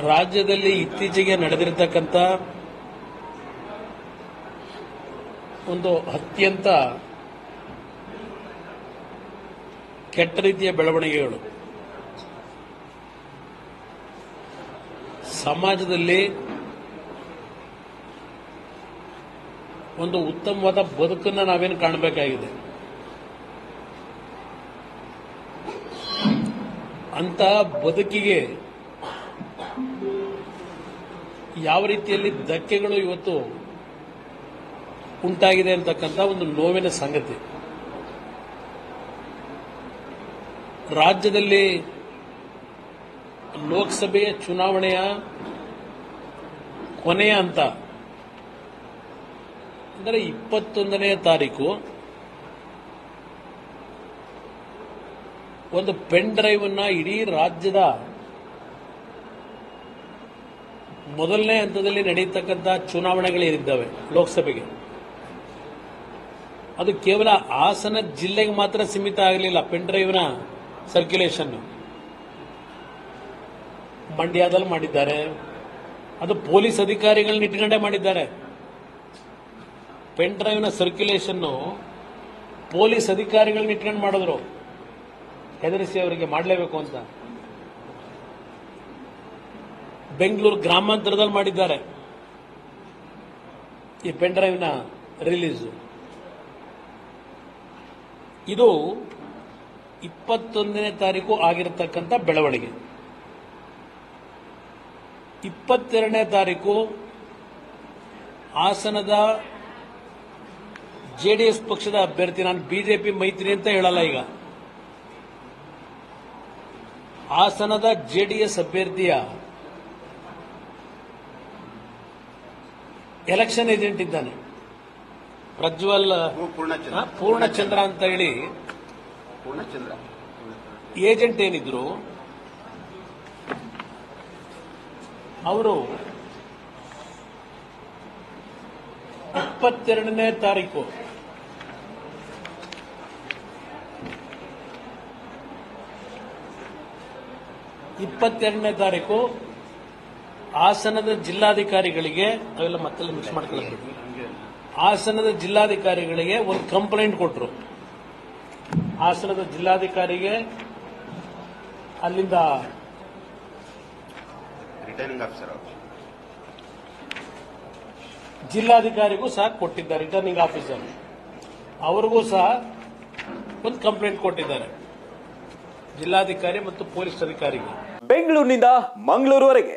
ರಾಜ್ಯದಲ್ಲಿ ಇತ್ತೀಚೆಗೆ ನಡೆದಿರತಕ್ಕಂಥ ಒಂದು ಅತ್ಯಂತ ಕೆಟ್ಟ ರೀತಿಯ ಬೆಳವಣಿಗೆಗಳು. ಸಮಾಜದಲ್ಲಿ ಒಂದು ಉತ್ತಮವಾದ ಬದುಕನ್ನು ನಾವೇನು ಕಾಣಬೇಕಾಗಿದೆ. ಅಂತ ಬದುಕಿಗೆ ಯಾವ ರೀತಿಯಲ್ಲಿ ಧಕ್ಕೆಗಳು ಇವತ್ತು ಉಂಟಾಗಿದೆ ಅಂತಕ್ಕಂಥ ಒಂದು ನೋವಿನ ಸಂಗತಿ. ರಾಜ್ಯದಲ್ಲಿ ಲೋಕಸಭೆಯ ಚುನಾವಣೆಯ ಕೊನೆಯ ಹಂತ, ಅಂದರೆ ಇಪ್ಪತ್ತೊಂದನೆಯ ತಾರೀಕು, ಒಂದು ಪೆನ್ ಡ್ರೈವ್ ಅನ್ನ ಇಡೀ ರಾಜ್ಯದ ಮೊದಲನೇ ಹಂತದಲ್ಲಿ ನಡೆಯತಕ್ಕಂಥ ಚುನಾವಣೆಗಳೇನಿದ್ದಾವೆ ಲೋಕಸಭೆಗೆ. ಅದು ಕೇವಲ ಹಾಸನ ಜಿಲ್ಲೆಗೆ ಮಾತ್ರ ಸೀಮಿತ ಆಗಲಿಲ್ಲ, ಪೆನ್ ಡ್ರೈವ್ನ ಸರ್ಕ್ಯುಲೇಷನ್ ಮಂಡ್ಯದಲ್ಲಿ ಮಾಡಿದ್ದಾರೆ. ಅದು ಪೊಲೀಸ್ ಅಧಿಕಾರಿಗಳನ್ನ ಇಟ್ಕೊಂಡೇ ಮಾಡಿದ್ದಾರೆ. ಪೆನ್ ಡ್ರೈವ್ನ ಸರ್ಕ್ಯುಲೇಷನ್ ಪೊಲೀಸ್ ಅಧಿಕಾರಿಗಳನ್ನ ಇಟ್ಕೊಂಡು ಮಾಡಿದ್ರು. ಹೆದರಿಸಿ ಅವರಿಗೆ ಮಾಡಲೇಬೇಕು ಅಂತ. ಬೆಂಗಳೂರು ಗ್ರಾಮಾಂತರದಲ್ಲಿ ಮಾಡಿದ್ದಾರೆ. ಈ ಪೆನ್ ಡ್ರೈವ್ನ ರಿಲೀಸ್. ಇದು ಇಪ್ಪತ್ತೊಂದನೇ ತಾರೀಕು ಆಗಿರತಕ್ಕಂಥ ಬೆಳವಣಿಗೆ. ಇಪ್ಪತ್ತೆರಡನೇ ತಾರೀಕು ಹಾಸನದ ಜೆಡಿಎಸ್ ಪಕ್ಷದ ಅಭ್ಯರ್ಥಿ, ನಾನು ಬಿಜೆಪಿ ಮೈತ್ರಿ ಅಂತ ಹೇಳಲ್ಲ ಈಗ. ಹಾಸನದ ಜೆಡಿಎಸ್ ಅಭ್ಯರ್ಥಿಯ ಎಲೆಕ್ಷನ್ ಏಜೆಂಟ್ ಇದ್ದಾನೆ. ಪ್ರಜ್ವಲ್ ಪೂರ್ಣಚಂದ್ರ. ಪೂರ್ಣಚಂದ್ರ ಅಂತ ಹೇಳಿ. ಪೂರ್ಣಚಂದ್ರ. ಏಜೆಂಟ್ ಏನಿದ್ರು ಅವರು ಇಪ್ಪತ್ತೆರಡನೇ ತಾರೀಕು ಇಪ್ಪತ್ತೆರಡನೇ ತಾರೀಕು ಹಾಸನದ ಜಿಲ್ಲಾಧಿಕಾರಿಗಳಿಗೆ ಅವೆಲ್ಲ ಮತ್ತೆ ಮಿಕ್ಸ್ ಮಾಡ್ಕೊಳ್ಬೇಕು ಹಾಸನದ ಜಿಲ್ಲಾಧಿಕಾರಿಗಳಿಗೆ ಒಂದು ಕಂಪ್ಲೇಂಟ್ ಕೊಟ್ಟರು ಹಾಸನದ ಜಿಲ್ಲಾಧಿಕಾರಿಗೆ ಅಲ್ಲಿಂದ ರಿಟರ್ನಿಂಗ್ ಆಫೀಸರ್ ಜಿಲ್ಲಾಧಿಕಾರಿಗೂ ಸಹ ಕೊಟ್ಟಿದ್ದಾರೆ ರಿಟರ್ನಿಂಗ್ ಆಫೀಸರ್ ಅವರಿಗೂ ಸಹ ಒಂದು ಕಂಪ್ಲೇಂಟ್ ಕೊಟ್ಟಿದ್ದಾರೆ. ಜಿಲ್ಲಾಧಿಕಾರಿ ಮತ್ತು ಪೊಲೀಸ್ ಅಧಿಕಾರಿಗೆ. ಬೆಂಗಳೂರಿನಿಂದ ಮಂಗಳೂರುವರೆಗೆ.